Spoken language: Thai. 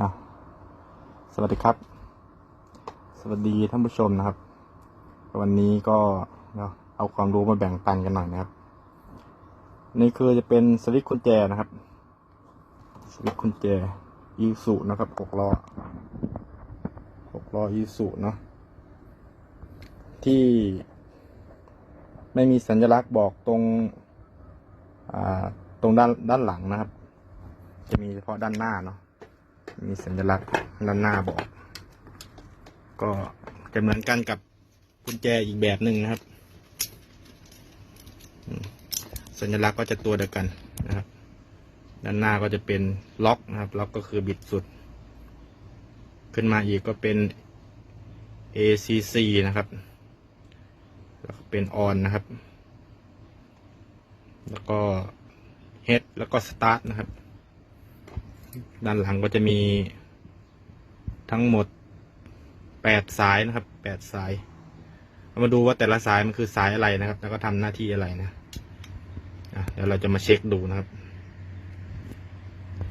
อะสวัสดีครับ สวัสดีท่านผู้ชมนะครับ วันนี้ก็เอาความรู้มาแบ่งปันกันหน่อยนะครับ นี่คือจะเป็นสวิตช์กุญแจนะครับ สวิตช์กุญแจอีสุนะครับหกล้อหกล้ออีสุเนาะที่ไม่มีสัญลักษณ์บอกตรงอ่าตรงด้านด้านหลังนะครับ จะมีเฉพาะด้านหน้าเนาะ มีสัญลักษณ์ด้านหน้าบอก ก็จะเหมือนกันกับกุญแจอีกแบบหนึ่งนะครับ สัญลักษณ์ก็จะตัวเดียวกันนะครับ ด้านหน้าก็จะเป็นล็อกนะครับ ล็อกก็คือบิดสุด ขึ้นมาอีกก็เป็น ACC นะครับ แล้วก็เป็น on นะครับ แล้วก็ head แล้วก็ start นะครับ ด้านหลังก็จะมีทั้งหมดแปดสายนะครับแปดสายเรามาดูว่าแต่ละสายมันคือสายอะไรนะครับ แล้วก็ทำหน้าที่อะไรนะเดี๋ยวเราจะมาเช็คดูนะครับ